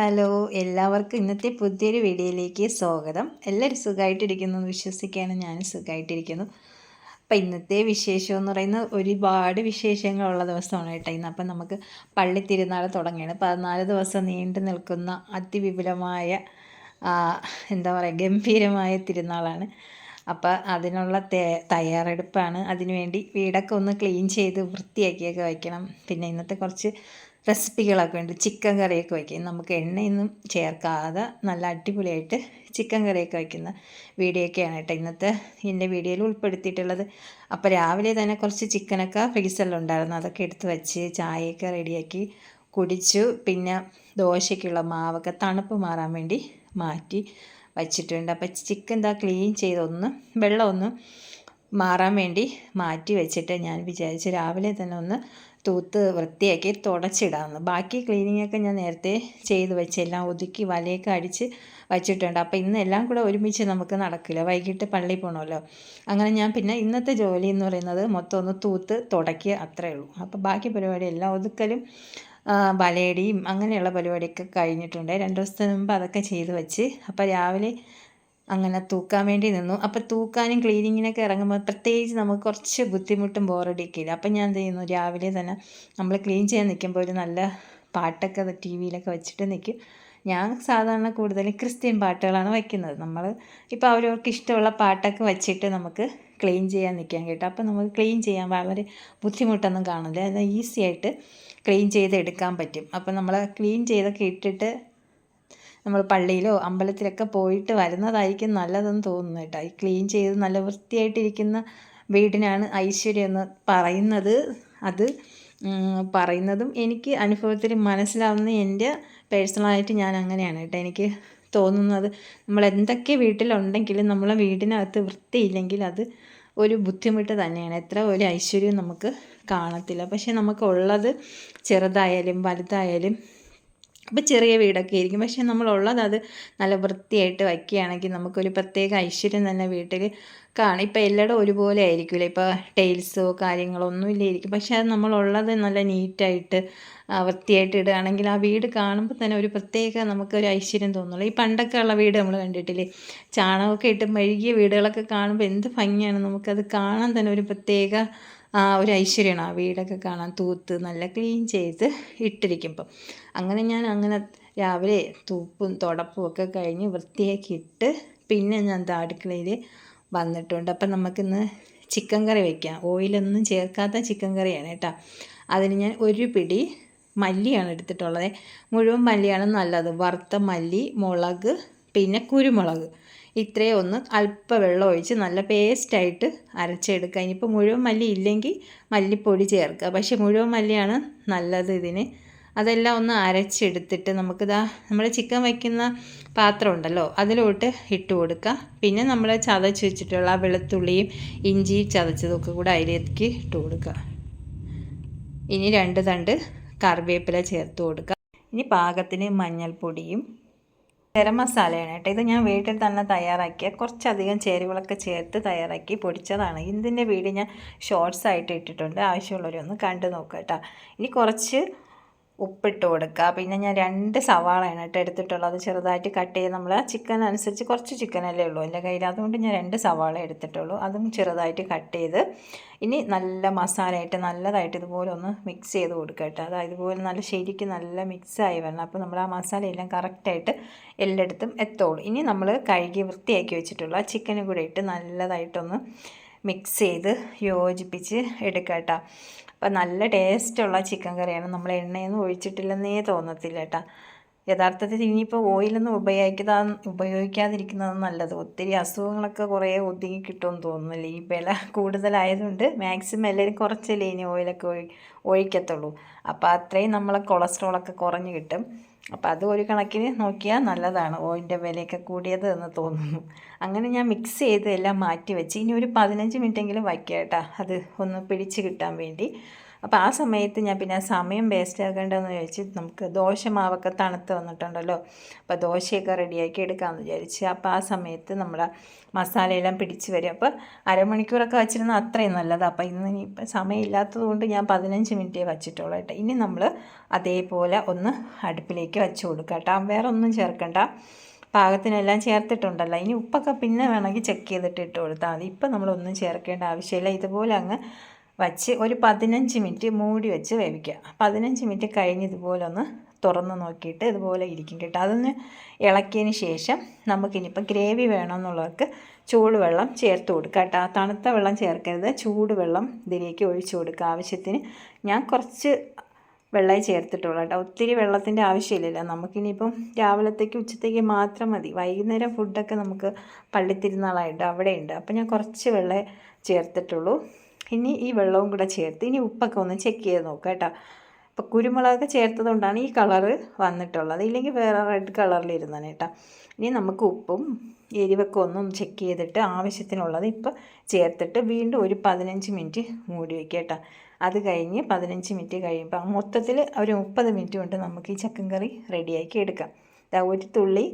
Hello എല്ലാവർക്കും ഇന്നത്തെ പുതിയൊരു വീഡിയോയിലേക്ക് സ്വാഗതം. എല്ലാവരും സുഖമായിട്ടിരിക്കുന്നു എന്ന് വിശ്വസിക്കുകയാണ്. ഞാൻ സുഖമായിട്ടിരിക്കുന്നു അപ്പം ഇന്നത്തെ വിശേഷം എന്ന് പറയുന്നത് ഒരുപാട് വിശേഷങ്ങളുള്ള ദിവസമാണ് കേട്ടോ ഇന്ന്. അപ്പം നമുക്ക് പള്ളി തിരുനാൾ തുടങ്ങിയാണ് പതിനാല് ദിവസം നീണ്ടു നിൽക്കുന്ന അതിവിപുലമായ എന്താ പറയുക ഗംഭീരമായ തിരുനാളാണ്. അപ്പോൾ അതിനുള്ള തയ്യാറെടുപ്പാണ്. അതിനുവേണ്ടി വീടൊക്കെ ഒന്ന് ക്ലീൻ ചെയ്ത് വൃത്തിയാക്കിയൊക്കെ വയ്ക്കണം. പിന്നെ ഇന്നത്തെ കുറച്ച് റെസിപ്പികളൊക്കെ ഉണ്ട്. ചിക്കൻ കറിയൊക്കെ വയ്ക്കും. നമുക്ക് എണ്ണയൊന്നും ചേർക്കാതെ നല്ല അടിപൊളിയായിട്ട് ചിക്കൻ കറിയൊക്കെ വയ്ക്കുന്ന വീഡിയോ ഒക്കെയാണ് കേട്ടോ ഇന്നത്തെ എന്റെ വീഡിയോയിൽ ഉൾപ്പെടുത്തിയിട്ടുള്ളത്. അപ്പോൾ രാവിലെ തന്നെ കുറച്ച് ചിക്കനൊക്കെ ഫ്രീസറിലുണ്ടായിരുന്നു അതൊക്കെ എടുത്ത് വെച്ച് ചായയൊക്കെ റെഡിയാക്കി കുടിച്ചു. പിന്നെ ദോശയ്ക്കുള്ള മാവൊക്കെ തണുപ്പ് മാറാൻ വേണ്ടി മാറ്റി വച്ചിട്ടുണ്ട്. അപ്പോൾ ചിക്കൻ എന്താ ക്ലീൻ ചെയ്തൊന്ന് വെള്ളമൊന്നും മാറാൻ വേണ്ടി മാറ്റി വെച്ചിട്ട് ഞാൻ വിചാരിച്ച് രാവിലെ തന്നെ ഒന്ന് തൂത്ത് വൃത്തിയാക്കി തുടച്ചിടാമെന്ന് ബാക്കി ക്ലീനിങ്ങൊക്കെ ഞാൻ നേരത്തെ ചെയ്ത് വെച്ച് എല്ലാം ഒതുക്കി വലയൊക്കെ അടിച്ച് വച്ചിട്ടുണ്ട്. അപ്പോൾ ഇന്ന് എല്ലാം കൂടെ ഒരുമിച്ച് നമുക്ക് നടക്കില്ല. വൈകിട്ട് പള്ളി പോകണമല്ലോ അങ്ങനെ ഞാൻ പിന്നെ ഇന്നത്തെ ജോലി എന്ന് പറയുന്നത് മൊത്തം ഒന്ന് തൂത്ത് തുടക്കുക അത്രയേ ഉള്ളൂ. അപ്പോൾ ബാക്കി പരിപാടി എല്ലാം ഒതുക്കലും വലയടിയും അങ്ങനെയുള്ള പരിപാടിയൊക്കെ കഴിഞ്ഞിട്ടുണ്ട്. രണ്ട് ദിവസത്തിന് മുമ്പ് അതൊക്കെ ചെയ്ത് വെച്ച് അപ്പോൾ രാവിലെ അങ്ങനെ തൂക്കാൻ വേണ്ടി നിന്നു. അപ്പോൾ തൂക്കാനും ക്ലീനിങ്ങിനൊക്കെ ഇറങ്ങുമ്പോൾ പ്രത്യേകിച്ച് നമുക്ക് കുറച്ച് ബുദ്ധിമുട്ടും ബോറടിക്കില്ല അപ്പം ഞാൻ എന്ത് ചെയ്യുന്നു? രാവിലെ തന്നെ നമ്മൾ ക്ലീൻ ചെയ്യാൻ നിൽക്കുമ്പോൾ ഒരു നല്ല പാട്ടൊക്കെ ടി വിയിലൊക്കെ വെച്ചിട്ട് നിൽക്കും ഞാൻ സാധാരണ കൂടുതലും ക്രിസ്ത്യൻ പാട്ടുകളാണ് വയ്ക്കുന്നത്. നമ്മൾ ഇപ്പോൾ അവരവർക്ക് ഇഷ്ടമുള്ള പാട്ടൊക്കെ വെച്ചിട്ട് നമുക്ക് ക്ലീൻ ചെയ്യാൻ നിൽക്കാൻ കേട്ടോ. അപ്പോൾ നമുക്ക് ക്ലീൻ ചെയ്യാൻ വളരെ ബുദ്ധിമുട്ടൊന്നും കാണില്ല അത് ഈസി ആയിട്ട് ക്ലീൻ ചെയ്തെടുക്കാൻ പറ്റും. അപ്പോൾ നമ്മൾ ക്ലീൻ ചെയ്തൊക്കെ ഇട്ടിട്ട് നമ്മൾ പള്ളിയിലോ അമ്പലത്തിലൊക്കെ പോയിട്ട് വരുന്നതായിരിക്കും നല്ലതെന്ന് തോന്നുന്നു കേട്ടോ. ഈ ക്ലീൻ ചെയ്ത് നല്ല വൃത്തിയായിട്ടിരിക്കുന്ന വീടിനാണ് ഐശ്വര്യം എന്ന് പറയുന്നത്. അത് പറയുന്നതും എനിക്ക് അനുഭവത്തിൽ മനസ്സിലാവുന്ന എന്റെ പേഴ്സണലായിട്ട് ഞാൻ അങ്ങനെയാണ് കേട്ടോ. എനിക്ക് തോന്നുന്നത് നമ്മൾ എന്തൊക്കെ വീട്ടിലുണ്ടെങ്കിലും നമ്മളെ വീടിനകത്ത് വൃത്തിയില്ലെങ്കിൽ അത് ഒരു ബുദ്ധിമുട്ട് തന്നെയാണ്. എത്ര ഒരു ഐശ്വര്യവും നമുക്ക് കാണത്തില്ല. പക്ഷേ നമുക്കുള്ളത് ചെറുതായാലും വലുതായാലും അപ്പോൾ ചെറിയ വീടൊക്കെ ആയിരിക്കും. പക്ഷേ നമ്മളുള്ളത് അത് നല്ല വൃത്തിയായിട്ട് വയ്ക്കുകയാണെങ്കിൽ നമുക്കൊരു പ്രത്യേക ഐശ്വര്യം തന്നെ വീട്ടിൽ കാണും. ഇപ്പോൾ എല്ലായിടും ഒരുപോലെ ആയിരിക്കില്ല? ഇപ്പോൾ ടൈൽസോ കാര്യങ്ങളോ ഒന്നും ഇല്ലായിരിക്കും പക്ഷേ അത് നമ്മളുള്ളത് നല്ല നീറ്റായിട്ട് വൃത്തിയായിട്ട് ഇടുകയാണെങ്കിൽ ആ വീട് കാണുമ്പോൾ തന്നെ ഒരു പ്രത്യേക നമുക്കൊരു ഐശ്വര്യം തോന്നുള്ളൂ. ഈ പണ്ടൊക്കെ ഉള്ള വീട് നമ്മൾ കണ്ടിട്ടില്ലേ? ചാണകമൊക്കെ ഇട്ട് മെഴുകിയ വീടുകളൊക്കെ കാണുമ്പോൾ എന്ത് ഭംഗിയാണ് നമുക്കത് കാണാൻ തന്നെ ഒരു പ്രത്യേക ആ ഒരു ഐശ്വര്യമാണ് ആ വീടൊക്കെ കാണാൻ തൂത്ത് നല്ല ക്ലീൻ ചെയ്ത് ഇട്ടിരിക്കുമ്പം. അങ്ങനെ ഞാൻ അങ്ങനെ രാവിലെ തൂപ്പും തുടപ്പും ഒക്കെ കഴിഞ്ഞ് വൃത്തിയാക്കി ഇട്ട് പിന്നെ ഞാൻ അടുക്കളയിൽ വന്നിട്ടുണ്ട്. അപ്പം നമുക്കിന്ന് ചിക്കൻ കറി വയ്ക്കാം ഓയിലൊന്നും ചേർക്കാത്ത ചിക്കൻ കറിയാണ് കേട്ടോ. അതിന് ഞാൻ ഒരു പിടി മല്ലിയാണ് എടുത്തിട്ടുള്ളത്. മുഴുവൻ മല്ലിയാണ് നല്ലത്. വറുത്ത മല്ലി മുളക് പിന്നെ കുരുമുളക്. ഇത്രയും ഒന്ന് അല്പ വെള്ളം ഒഴിച്ച് നല്ല പേസ്റ്റായിട്ട് അരച്ചെടുക്കുക. ഇനിയിപ്പോൾ മുഴുവൻ മല്ലി ഇല്ലെങ്കിൽ മല്ലിപ്പൊടി ചേർക്കുക. പക്ഷേ മുഴുവൻ മല്ലിയാണ് നല്ലത് ഇതിന്. അതെല്ലാം ഒന്ന് അരച്ചെടുത്തിട്ട് നമുക്കിതാ നമ്മൾ ചിക്കൻ വയ്ക്കുന്ന പാത്രം ഉണ്ടല്ലോ അതിലോട്ട് ഇട്ട് കൊടുക്കുക. പിന്നെ നമ്മൾ ചതച്ച് വെച്ചിട്ടുള്ള വെളുത്തുള്ളിയും ഇഞ്ചി ചതച്ചതൊക്കെ കൂടെ അതിലേക്ക് ഇട്ട് കൊടുക്കുക. ഇനി രണ്ട് തണ്ട് കറിവേപ്പില ചേർത്ത് കൊടുക്കുക. ഇനി പാകത്തിന് മഞ്ഞൾപ്പൊടിയും ഗരം മസാലയാണ് കേട്ടോ. ഇത് ഞാൻ വീട്ടിൽ തന്നെ തയ്യാറാക്കിയ കുറച്ചധികം ചേരുവകളൊക്കെ ചേർത്ത് തയ്യാറാക്കി പൊടിച്ചതാണ്. ഇതിന്റെ വീഡിയോ ഞാൻ ഷോർട്സ് ആയിട്ട് ഇട്ടിട്ടുണ്ട്. ആവശ്യമുള്ളവരൊന്ന് കണ്ടു നോക്കുക കേട്ടോ. ഇനി കുറച്ച് ഉപ്പിട്ട് കൊടുക്കുക പിന്നെ ഞാൻ രണ്ട് സവാളയാണ് കേട്ടോ എടുത്തിട്ടുള്ളത്. ചെറുതായിട്ട് കട്ട് ചെയ്ത് നമ്മൾ ചിക്കൻ അനുസരിച്ച് കുറച്ച് ചിക്കനല്ലേ ഉള്ളൂ എന്റെ കയ്യിൽ. അതുകൊണ്ട് ഞാൻ രണ്ട് സവാള എടുത്തിട്ടുള്ളൂ. അതും ചെറുതായിട്ട് കട്ട് ചെയ്ത് ഇനി നല്ല മസാലയായിട്ട് നല്ലതായിട്ട് ഇതുപോലെ ഒന്ന് മിക്സ് ചെയ്ത് കൊടുക്കുക കേട്ടോ. അതായത് ഇതുപോലെ നല്ല ശരിക്കും നല്ല മിക്സായി വരണം. അപ്പോൾ നമ്മൾ ആ മസാലയെല്ലാം കറക്റ്റായിട്ട് എല്ലായിടത്തും എത്തുള്ളൂ ഇനി നമ്മൾ കഴുകി വൃത്തിയാക്കി വെച്ചിട്ടുള്ള ചിക്കനും കൂടെ ഇട്ട് നല്ലതായിട്ടൊന്ന് മിക്സ് ചെയ്ത് യോജിപ്പിച്ച് എടുക്കുക കേട്ടോ അപ്പം നല്ല ടേസ്റ്റുള്ള ചിക്കൻ കറിയാണ്. നമ്മൾ എണ്ണയൊന്നും ഒഴിച്ചിട്ടില്ലെന്നേ തോന്നത്തില്ല കേട്ടോ യഥാർത്ഥത്തിൽ ഇനിയിപ്പോൾ ഓയിലൊന്നും ഉപയോഗിക്കാ ഉപയോഗിക്കാതിരിക്കുന്നത് നല്ലത്. ഒത്തിരി അസുഖങ്ങളൊക്കെ കുറേ ഒതുങ്ങി കിട്ടുമെന്ന് തോന്നുന്നില്ല. ഈ വില കൂടുതലായതുകൊണ്ട് മാക്സിമം എല്ലാവരും കുറച്ചല്ലേ ഇനി ഓയിലൊക്കെ ഒഴി ഒഴിക്കത്തുള്ളൂ. അപ്പോൾ അത്രയും നമ്മളെ കൊളസ്ട്രോളൊക്കെ കുറഞ്ഞു കിട്ടും. അപ്പോൾ അത് ഒരു കണക്കിന് നോക്കിയാൽ നല്ലതാണ്. ഓയിന്റെ വിലയൊക്കെ കൂടിയത് എന്ന് തോന്നുന്നു. അങ്ങനെ ഞാൻ മിക്സ് ചെയ്ത് എല്ലാം മാറ്റി വെച്ച്. ഇനി ഒരു പതിനഞ്ച് മിനിറ്റെങ്കിലും വയ്ക്കുക കേട്ടോ. അത് ഒന്ന് പിടിച്ച് കിട്ടാൻ വേണ്ടി. അപ്പോൾ ആ സമയത്ത് ഞാൻ പിന്നെ സമയം വേസ്റ്റ് ആക്കേണ്ടതെന്ന് ചോദിച്ച് നമുക്ക് ദോശമാവൊക്കെ തണുത്ത് വന്നിട്ടുണ്ടല്ലോ. അപ്പോൾ ദോശയൊക്കെ റെഡിയാക്കി എടുക്കാമെന്ന് വിചാരിച്ച് അപ്പോൾ ആ സമയത്ത് നമ്മുടെ മസാലയെല്ലാം പിടിച്ച് വരും. അപ്പോൾ അരമണിക്കൂറൊക്കെ വച്ചിരുന്ന അത്രയും നല്ലത്. അപ്പോൾ ഇന്ന് ഇനിയിപ്പോൾ സമയമില്ലാത്തത് കൊണ്ട് ഞാൻ പതിനഞ്ച് മിനിറ്റേ വച്ചിട്ടുള്ളൂ കേട്ടോ. ഇനി നമ്മൾ അതേപോലെ ഒന്ന് അടുപ്പിലേക്ക് വെച്ച് കൊടുക്കാം കേട്ടോ. വേറെ ഒന്നും ചേർക്കണ്ട. പാകത്തിനെല്ലാം ചേർത്തിട്ടുണ്ടല്ലോ. ഇനി ഉപ്പൊക്കെ പിന്നെ വേണമെങ്കിൽ ചെക്ക് ചെയ്തിട്ട് ഇട്ട് കൊടുത്താൽ മതി. ഇപ്പം നമ്മളൊന്നും ചേർക്കേണ്ട ആവശ്യമില്ല. ഇതുപോലെ അങ്ങ് വച്ച് ഒരു പതിനഞ്ച് മിനിറ്റ് മൂടി വെച്ച് വേവിക്കുക. പതിനഞ്ച് മിനിറ്റ് കഴിഞ്ഞ് ഇതുപോലെ ഒന്ന് തുറന്ന് നോക്കിയിട്ട് ഇതുപോലെ ഇരിക്കും കേട്ടോ. അതൊന്ന് ഇളക്കിയതിന് ശേഷം നമുക്കിനിയിപ്പോൾ ഗ്രേവി വേണമെന്നുള്ളവർക്ക് ചൂടുവെള്ളം ചേർത്ത് കൊടുക്കുക കേട്ടോ. തണുത്ത വെള്ളം ചേർക്കരുത്. ചൂടുവെള്ളം ഇതിലേക്ക് ഒഴിച്ചു കൊടുക്കുക ആവശ്യത്തിന്. ഞാൻ കുറച്ച് വെള്ളമേ ചേർത്തിട്ടുള്ളൂ കേട്ടോ. ഒത്തിരി വെള്ളത്തിന്റെ ആവശ്യമില്ലല്ലോ. നമുക്കിനിയിപ്പം രാവിലത്തേക്ക് ഉച്ചത്തേക്ക് മാത്രം മതി. വൈകുന്നേരം ഫുഡൊക്കെ നമുക്ക് പള്ളിത്തിരുന്നാളായിട്ട് അവിടെയുണ്ട്. അപ്പോൾ ഞാൻ കുറച്ച് വെള്ളമേ ചേർത്തിട്ടുള്ളൂ. ഇനി ഈ വെള്ളവും കൂടെ ചേർത്ത് ഇനി ഉപ്പൊക്കെ ഒന്ന് ചെക്ക് ചെയ്ത് നോക്കാം കേട്ടോ. അപ്പോൾ കുരുമുളകൊക്കെ ചേർത്തതുകൊണ്ടാണ് ഈ കളറ് വന്നിട്ടുള്ളത്. ഇല്ലെങ്കിൽ വേറെ റെഡ് കളറിലിരുന്നാണ് കേട്ടോ. ഇനി നമുക്ക് ഉപ്പും എരിവൊക്കെ ഒന്നും ചെക്ക് ചെയ്തിട്ട് ആവശ്യത്തിനുള്ളത് ഇപ്പോൾ ചേർത്തിട്ട് വീണ്ടും ഒരു പതിനഞ്ച് മിനിറ്റ് മൂടി വയ്ക്കുക കേട്ടോ. അത് കഴിഞ്ഞ് പതിനഞ്ച് മിനിറ്റ് കഴിയുമ്പോൾ മൊത്തത്തിൽ ഒരു മുപ്പത് മിനിറ്റ് കൊണ്ട് നമുക്ക് ഈ ചക്കൻ കറി റെഡിയാക്കി എടുക്കാം. ഇതാ ഒരു തുള്ളി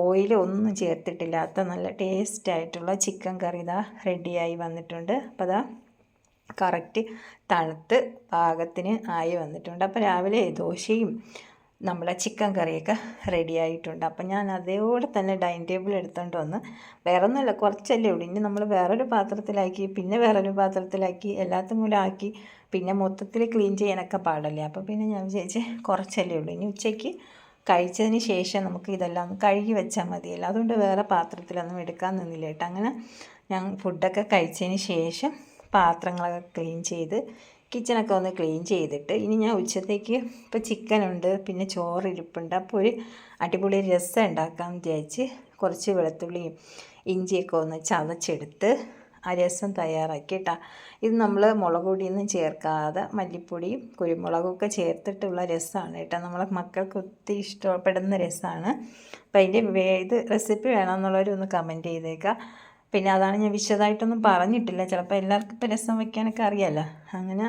ഓയിൽ ഒന്നും ചേർത്തിട്ടില്ലാത്ത നല്ല ടേസ്റ്റ് ആയിട്ടുള്ള ചിക്കൻ കറി ഇതാ റെഡിയായി വന്നിട്ടുണ്ട്. അപ്പോൾ അതാ കറക്റ്റ് തണുത്ത് പാകത്തിന് ആയി വന്നിട്ടുണ്ട്. അപ്പോൾ രാവിലെ ദോശയും നമ്മളെ ചിക്കൻ കറിയൊക്കെ റെഡി ആയിട്ടുണ്ട്. അപ്പം ഞാൻ അതേപോലെ തന്നെ ഡൈനിങ് ടേബിൾ എടുത്തുകൊണ്ട് വന്ന് വേറെ ഒന്നുമല്ല കുറച്ചല്ലേ ഉള്ളൂ. ഇനി നമ്മൾ വേറൊരു പാത്രത്തിലാക്കി പിന്നെ വേറൊരു പാത്രത്തിലാക്കി എല്ലാത്തും കൂടെ ആക്കി പിന്നെ മൊത്തത്തിൽ ക്ലീൻ ചെയ്യാനൊക്കെ പാടല്ലേ. അപ്പോൾ പിന്നെ ഞാൻ വിചാരിച്ച് കുറച്ചല്ലേ ഉള്ളൂ. ഇനി ഉച്ചയ്ക്ക് കഴിച്ചതിന് ശേഷം നമുക്ക് ഇതെല്ലാം ഒന്ന് കഴുകി വെച്ചാൽ മതിയല്ലോ. അതുകൊണ്ട് വേറെ പാത്രത്തിലൊന്നും എടുക്കാൻ നിന്നില്ല കേട്ടോ. അങ്ങനെ ഞാൻ ഫുഡൊക്കെ കഴിച്ചതിന് ശേഷം പാത്രങ്ങളൊക്കെ ക്ലീൻ ചെയ്ത് കിച്ചണൊക്കെ ഒന്ന് ക്ലീൻ ചെയ്തിട്ട് ഇനി ഞാൻ ഉച്ചത്തേക്ക് ഇപ്പോൾ ചിക്കനുണ്ട് പിന്നെ ചോറ് ഇരിപ്പുണ്ട്. അപ്പോൾ ഒരു അടിപൊളി രസം ഉണ്ടാക്കാമെന്ന് വിചാരിച്ച് കുറച്ച് വെളുത്തുള്ളിയും ഇഞ്ചിയൊക്കെ ഒന്ന് ചതച്ചെടുത്ത് ആ രസം തയ്യാറാക്കി കേട്ടോ. ഇത് നമ്മൾ മുളക് പൊടിയൊന്നും ചേർക്കാതെ മല്ലിപ്പൊടിയും കുരുമുളകും ഒക്കെ ചേർത്തിട്ടുള്ള രസമാണ് കേട്ടോ. നമ്മളെ മക്കൾക്ക് ഒത്തിരി ഇഷ്ടപ്പെടുന്ന രസമാണ്. അപ്പോൾ അതിന്റെ ഇത് റെസിപ്പി വേണമെന്നുള്ളവരൊന്ന് കമന്റ് ചെയ്തേക്കാം പിന്നെ അതാണ് ഞാൻ വിശദമായിട്ടൊന്നും പറഞ്ഞിട്ടില്ല. ചിലപ്പോൾ എല്ലാവർക്കും ഇപ്പോൾ രസം വയ്ക്കാനൊക്കെ അറിയാമല്ലോ അങ്ങനെ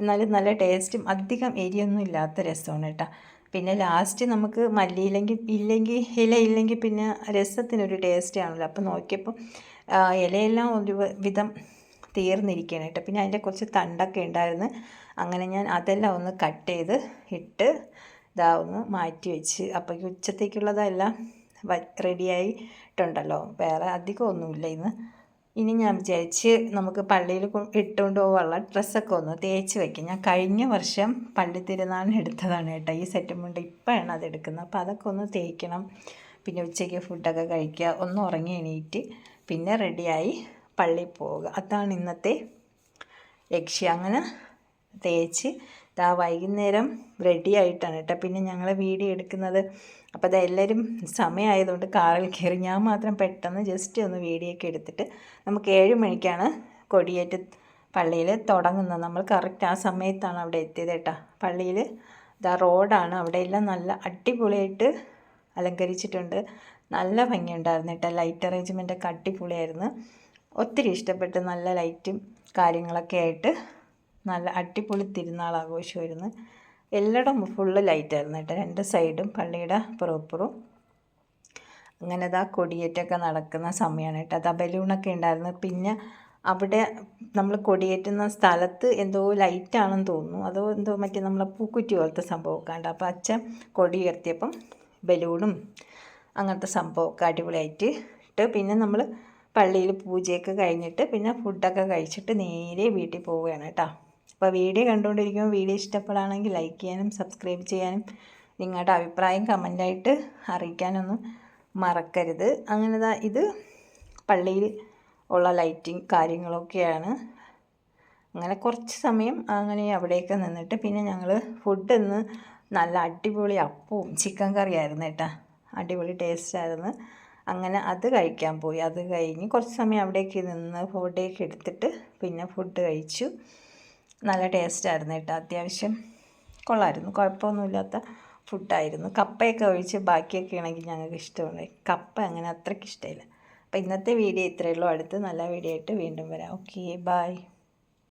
എന്നാലും നല്ല ടേസ്റ്റും അധികം എരിയൊന്നും ഇല്ലാത്ത രസമാണ് കേട്ടോ. പിന്നെ ലാസ്റ്റ് നമുക്ക് മല്ലിയില്ലെങ്കിൽ ഇല്ലെങ്കിൽ ഇല ഇല്ലെങ്കിൽ പിന്നെ രസത്തിനൊരു ടേസ്റ്റ് ആണല്ലോ. അപ്പോൾ നോക്കിയപ്പോൾ ഇലയെല്ലാം ഒരു വിധം തീർന്നിരിക്കുകയാണ് കേട്ടോ. പിന്നെ അതിന്റെ കുറച്ച് തണ്ടൊക്കെ ഉണ്ടായിരുന്നു. അങ്ങനെ ഞാൻ അതെല്ലാം ഒന്ന് കട്ട് ചെയ്ത് ഇട്ട് ഇതാ ഒന്ന് മാറ്റി വെച്ച്. അപ്പോൾ ഉച്ചത്തേക്കുള്ളതെല്ലാം റെഡിയായിട്ടുണ്ടല്ലോ. വേറെ അധികം ഒന്നുമില്ല ഇന്ന്. ഇനി ഞാൻ വിചാരിച്ച് നമുക്ക് പള്ളിയിൽ ഇട്ടുകൊണ്ട് പോകാനുള്ള ഡ്രസ്സൊക്കെ ഒന്ന് തേച്ച് വയ്ക്കും ഞാൻ കഴിഞ്ഞ വർഷം പള്ളി തിരുനാളിന് എടുത്തതാണ് കേട്ടോ. ഈ സെറ്റും കൊണ്ട് ഇപ്പോഴാണ് അത് എടുക്കുന്നത്. അപ്പോൾ അതൊക്കെ ഒന്ന് തേക്കണം. പിന്നെ ഉച്ചയ്ക്ക് ഫുഡൊക്കെ കഴിക്കുക. ഒന്ന് ഉറങ്ങി എണീറ്റ് പിന്നെ റെഡിയായി പള്ളിയിൽ പോവുക. അതാണ് ഇന്നത്തെ ലക്ഷ്യം. അങ്ങനെ തേച്ച് ഇതാ വൈകുന്നേരം റെഡി ആയിട്ടാണ് കേട്ടോ. പിന്നെ ഞങ്ങൾ വീഡിയോ എടുക്കുന്നത്. അപ്പോൾ അത് എല്ലാവരും സമയമായതുകൊണ്ട് കാറിൽ കയറി ഞാൻ മാത്രം പെട്ടെന്ന് ജസ്റ്റ് ഒന്ന് വീഡിയോ ഒക്കെ എടുത്തിട്ട് നമുക്ക് ഏഴ് മണിക്കാണ് കൊടിയേറ്റ് പള്ളിയിൽ തുടങ്ങുന്നത്. നമ്മൾ കറക്റ്റ് ആ സമയത്താണ് അവിടെ എത്തിയത് കേട്ടോ. പള്ളിയിൽ ഇതാ റോഡാണ്. അവിടെയെല്ലാം നല്ല അടിപൊളിയായിട്ട് അലങ്കരിച്ചിട്ടുണ്ട്. നല്ല ഭംഗിയുണ്ടായിരുന്നു കേട്ടോ. ലൈറ്റ് അറേഞ്ച്മെന്റൊക്കെ അടിപൊളിയായിരുന്നു. ഒത്തിരി ഇഷ്ടപ്പെട്ട് നല്ല ലൈറ്റും കാര്യങ്ങളൊക്കെ ആയിട്ട് നല്ല അടിപൊളി തിരുനാൾ ആഘോഷമായിരുന്നു എല്ലായിടം ഫുള്ള് ലൈറ്റായിരുന്നു കേട്ടോ. രണ്ട് സൈഡും പള്ളിയുടെ പുറപ്പുറവും അങ്ങനെ ഇതാ കൊടിയേറ്റൊക്കെ നടക്കുന്ന സമയമാണ് കേട്ടോ. അതാ ബലൂണൊക്കെ ഉണ്ടായിരുന്നു. പിന്നെ അവിടെ നമ്മൾ കൊടിയേറ്റുന്ന സ്ഥലത്ത് എന്തോ ലൈറ്റാണെന്ന് തോന്നുന്നു. അതോ എന്തോ മറ്റേ നമ്മളെ പൂക്കുറ്റി പോലത്തെ സംഭവമൊക്കെ ഉണ്ട് അപ്പോൾ അച്ഛൻ കൊടി ഉയർത്തിയപ്പം ബലൂണും അങ്ങനത്തെ സംഭവമൊക്കെ അടിപൊളിയായിട്ട് ഇട്ട് പിന്നെ നമ്മൾ പള്ളിയിൽ പൂജയൊക്കെ കഴിഞ്ഞിട്ട് പിന്നെ ഫുഡൊക്കെ കഴിച്ചിട്ട് നേരെ വീട്ടിൽ പോവുകയാണ് കേട്ടോ. അപ്പോൾ വീഡിയോ കണ്ടുകൊണ്ടിരിക്കുമ്പോൾ വീഡിയോ ഇഷ്ടപ്പെടുകയാണെങ്കിൽ ലൈക്ക് ചെയ്യാനും സബ്സ്ക്രൈബ് ചെയ്യാനും നിങ്ങളുടെ അഭിപ്രായം കമന്റായിട്ട് അറിയിക്കാനൊന്നും മറക്കരുത്. അങ്ങനെ ഇത് പള്ളിയിൽ ഉള്ള ലൈറ്റിങ് കാര്യങ്ങളൊക്കെയാണ്. അങ്ങനെ കുറച്ച് സമയം അങ്ങനെ അവിടെയൊക്കെ നിന്നിട്ട് പിന്നെ ഞങ്ങൾ ഫുഡ് നല്ല അടിപൊളി അപ്പവും ചിക്കൻ കറിയായിരുന്നു കേട്ടോ. അടിപൊളി ടേസ്റ്റ് ആയിരുന്നു. അങ്ങനെ അത് കഴിക്കാൻ പോയി. അത് കഴിഞ്ഞ് കുറച്ച് സമയം അവിടേക്ക് നിന്ന് ഫോട്ടോയൊക്കെ എടുത്തിട്ട് പിന്നെ ഫുഡ് കഴിച്ചു. നല്ല ടേസ്റ്റായിരുന്നു കേട്ടോ അത്യാവശ്യം കൊള്ളായിരുന്നു. കുഴപ്പമൊന്നുമില്ലാത്ത ഫുഡായിരുന്നു. കപ്പയൊക്കെ ഒഴിച്ച് ബാക്കിയൊക്കെ ആണെങ്കിൽ ഞങ്ങൾക്ക് ഇഷ്ടമുണ്ട് കപ്പ അങ്ങനെ അത്രയ്ക്ക് ഇഷ്ടമില്ല. അപ്പോൾ ഇന്നത്തെ വീഡിയോ ഇത്രയേ ഉള്ളൂ. അടുത്ത് നല്ല വീഡിയോ ആയിട്ട് വീണ്ടും വരാം. Okay bye